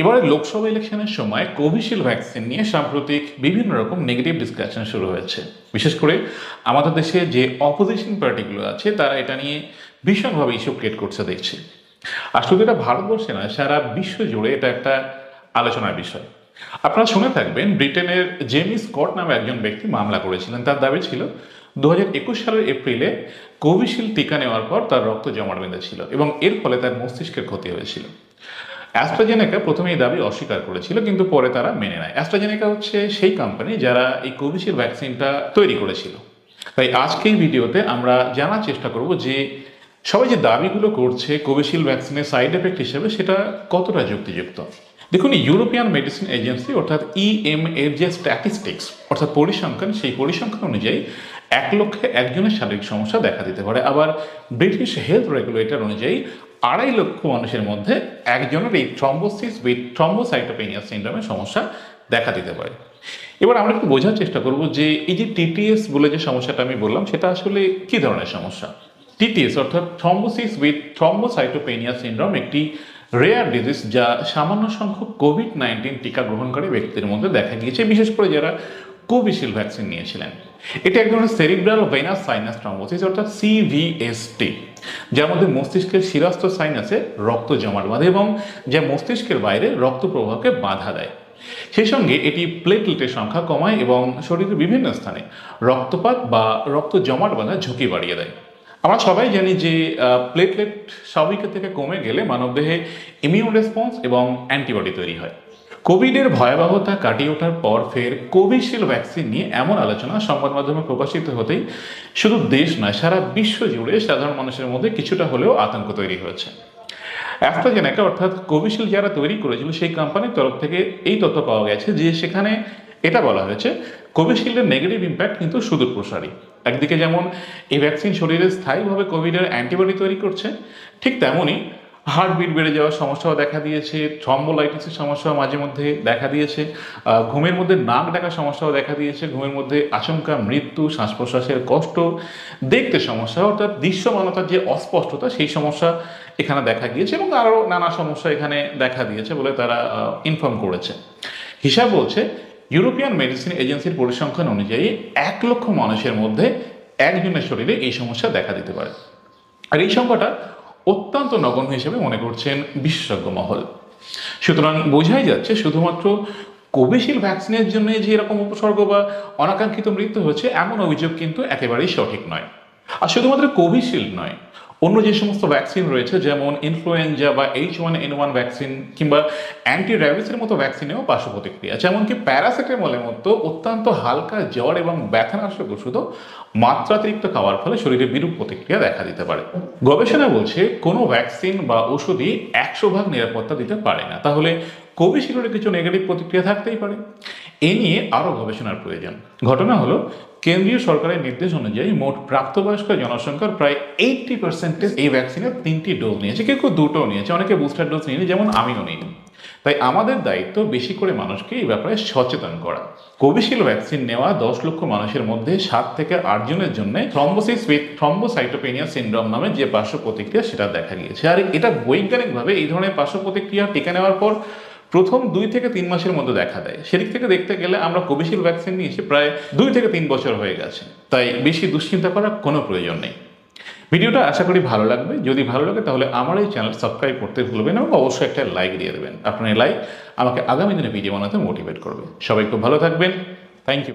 এবারে লোকসভা ইলেকশনের সময় কোভিশিল্ড ভ্যাকসিন নিয়ে সাম্প্রতিক বিভিন্ন রকম নেগেটিভ ডিসকাশন শুরু হয়েছে। বিশেষ করে আমাদের দেশে যে অপোজিশন পার্টিগুলো আছে, তারা এটা নিয়ে ভীষণভাবে ইস্যু ক্রিয়েট করছে দেখছি। আর শুধু এটা ভারতবর্ষে নয়, সারা বিশ্ব জুড়ে এটা একটা আলোচনার বিষয়। আপনারা শুনে থাকবেন, ব্রিটেনের জেমি স্কট নামে একজন ব্যক্তি মামলা করেছিলেন। তার দাবি ছিল দু একুশ সালের এপ্রিলে কোভিশিল্ড টিকা নেওয়ার পর তার রক্ত জমাট বেঁধেছিল এবং এর ফলে তার মস্তিষ্কের ক্ষতি হয়েছিল। অ্যাস্ট্রাজেনেকা প্রথমে এই দাবি অস্বীকার করেছিল, কিন্তু পরে তারা মেনে নেয়। অ্যাস্ট্রাজেনেকা হচ্ছে সেই কোম্পানি যারা এই কোভিশিল্ড ভ্যাকসিনটা তৈরি করেছিল। তাই আজকে এই ভিডিওতে আমরা জানার চেষ্টা করব যে সবাই যে দাবিগুলো করছে কোভিশিল্ড ভ্যাকসিনের সাইড এফেক্ট হিসেবে, সেটা কতটা যুক্তিযুক্ত? দেখুন ইউরোপিয়ান মেডিসিন এজেন্সি অর্থাৎ ইএম এর যে স্ট্যাটিস্টিক্স অর্থাৎ পরিসংখ্যান, সেই পরিসংখ্যান অনুযায়ী এক লক্ষে একজনের শারীরিক সমস্যা দেখা দিতে পারে। আবার ব্রিটিশ হেলথ রেগুলেটর অনুযায়ী আড়াই লক্ষ মানুষের মধ্যে একজনের এই থ্রম্বোসিস উইথ থ্রম্বোসাইটোপেনিয়া সিন্ড্রোমের সমস্যা দেখা দিতে পারে। এবার আমরা একটু বোঝার চেষ্টা করব যে এই যে টিটিএস বলে যে সমস্যাটা আমি বললাম, সেটা আসলে কি ধরনের সমস্যা? টিটিএস অর্থাৎ থ্রম্বোসিস উইথ থ্রম্বোসাইটোপেনিয়া সিন্ড্রোম একটি রেয়ার ডিজিজ যা সামান্য সংখ্যক কোভিড নাইন্টিন টিকা গ্রহণকারী ব্যক্তিদের মধ্যে দেখা গিয়েছে। বিশেষ করে যারা কোভিশিল্ড ভ্যাকসিন নিয়েছিলেন। এটি এক ধরনের সেরিব্রাল ভেনাস সাইনাস থ্রম্বোসিস অর্থাৎ সিভিএসটি যার মধ্যে মস্তিষ্কের শিরাস্ত সাইনাসে রক্ত জমাট বাঁধে এবং যা মস্তিষ্কের বাইরে রক্ত প্রবাহকে বাধা দেয়। সেই সঙ্গে এটি প্লেটলেটের সংখ্যা কমায় এবং শরীরের বিভিন্ন স্থানে রক্তপাত বা রক্ত জমাট বাঁধার ঝুঁকি বাড়িয়ে দেয়। আমরা সবাই জানি যে প্লেটলেট স্বাভাবিকের থেকে কমে গেলে মানবদেহে ইমিউন রেসপন্স এবং অ্যান্টিবডি তৈরি হয়। কোভিডের ভয়াবহতা কাটিয়ে ওঠার পর ফের কোভিশিল্ড ভ্যাকসিন নিয়ে এমন আলোচনা সংবাদ মাধ্যমে প্রকাশিত হতেই শুধু দেশ নয়, সারা বিশ্ব জুড়ে সাধারণ মানুষের মধ্যে কিছুটা হলেও আতঙ্ক তৈরি হয়েছে। অ্যাস্ট্রাজেনেকা অর্থাৎ কোভিশিল্ড যারা তৈরি করেছিল, সেই কোম্পানির তরফ থেকে এই তথ্য পাওয়া গেছে যে সেখানে এটা বলা হয়েছে, কোভিশিল্ডের নেগেটিভ ইম্প্যাক্ট কিন্তু সুদূর প্রসারী। একদিকে যেমন এই ভ্যাকসিন শরীরে স্থায়ীভাবে কোভিডের অ্যান্টিবডি তৈরি করছে, ঠিক তেমনই হার্টবিট বেড়ে যাওয়ার সমস্যাও দেখা দিয়েছে, থ্রম্বোলাইটিসের সমস্যাও মাঝে মধ্যে দেখা দিয়েছে ঘুমের মধ্যে নাক ডাকার সমস্যাও দেখা দিয়েছে, ঘুমের মধ্যে আশঙ্কা মৃত্যু শ্বাস প্রশ্বাসের কষ্ট, দেখতে সমস্যা, অর্থাৎ দৃশ্যমানতার যে অস্পষ্টতা, সেই সমস্যা এখানে দেখা গিয়েছে এবং আরও নানা সমস্যা এখানে দেখা দিয়েছে বলে তারা ইনফর্ম করেছে। হিসাব বলছে, ইউরোপিয়ান মেডিসিন এজেন্সির পরিসংখ্যান অনুযায়ী এক লক্ষ মানুষের মধ্যে একজনের শরীরে এই সমস্যা দেখা দিতে পারে। আর এই সংখ্যাটা অত্যন্ত নগণ্য হিসেবে মনে করছেন বিশেষজ্ঞ মহল। সুতরাং বোঝাই যাচ্ছে শুধুমাত্র কোভিশিল্ড ভ্যাকসিনের জন্য যে এরকম উপসর্গ বা অনাকাঙ্ক্ষিত মৃত্যু হচ্ছে, এমন অভিযোগ কিন্তু একেবারেই সঠিক নয়। আর শুধুমাত্র কোভিশিল্ড নয় অন্য যে সমস্ত ভ্যাকসিন রয়েছে, যেমন ইনফ্লুয়েঞ্জা বা H one N one vaccine কিংবা অ্যান্টি র্যাবিসের মতো ভ্যাকসিনেও পার্শ্ব প্রতিক্রিয়া আছে এমনকি প্যারাসিটামলের মতো অত্যন্ত হালকা জ্বর এবং ব্যথানাশক ওষুধও মাত্রাতিরিক্ত খাওয়ার ফলে শরীরে বিরূপ প্রতিক্রিয়া দেখা দিতে পারে। গবেষণা বলছে, কোনো ভ্যাকসিন বা ওষুধই একশো ভাগ নিরাপত্তা দিতে পারে না। তাহলে কোভিশিল্ডের কিছু নেগেটিভ প্রতিক্রিয়া থাকতেই পারে। এ নিয়ে আরও গবেষণার প্রয়োজন। ঘটনা হলো, কেন্দ্রীয় সরকারের নির্দেশ অনুযায়ী মোট প্রাপ্তবয়স্ক জনসংখ্যার প্রায় এইটটি পার্সেন্টেজ এই ভ্যাকসিনের তিনটি ডোজ নিয়েছে। কেউ কেউ দুটো নিয়েছে, অনেকে বুস্টার ডোজ নিয়ে যেমন আমিও নিই তাই আমাদের দায়িত্ব বেশি করে মানুষকে এই ব্যাপারে সচেতন করা। কোভিশিল্ড ভ্যাকসিন নেওয়া দশ লক্ষ মানুষের মধ্যে সাত থেকে আট জনের জন্য থ্রম্বোসিস উইথ থ্রম্বোসাইটোপেনিয়া সিন্ড্রোম নামে যে পার্শ্ব প্রতিক্রিয়া সেটা দেখা গিয়েছে। আর এটা বৈজ্ঞানিকভাবে এই ধরনের পার্শ্ব প্রতিক্রিয়া টিকা নেওয়ার পর প্রথম দুই থেকে তিন মাসের মধ্যে দেখা দেয়। সেদিক থেকে দেখতে গেলে আমরা কোভিশিল্ড ভ্যাকসিন নিয়েছি প্রায় দুই থেকে তিন বছর হয়ে গেছে। তাই বেশি দুশ্চিন্তা করার কোনো প্রয়োজন নেই। ভিডিওটা আশা করি ভালো লাগবে। যদি ভালো লাগে তাহলে আমার এই চ্যানেল সাবস্ক্রাইব করতে ভুলবেন এবং অবশ্যই একটা লাইক দিয়ে দেবেন। আপনার লাইক আমাকে আগামী দিনে ভিডিও বানাতে মোটিভেট করবে। সবাই খুব ভালো থাকবেন। Thank you.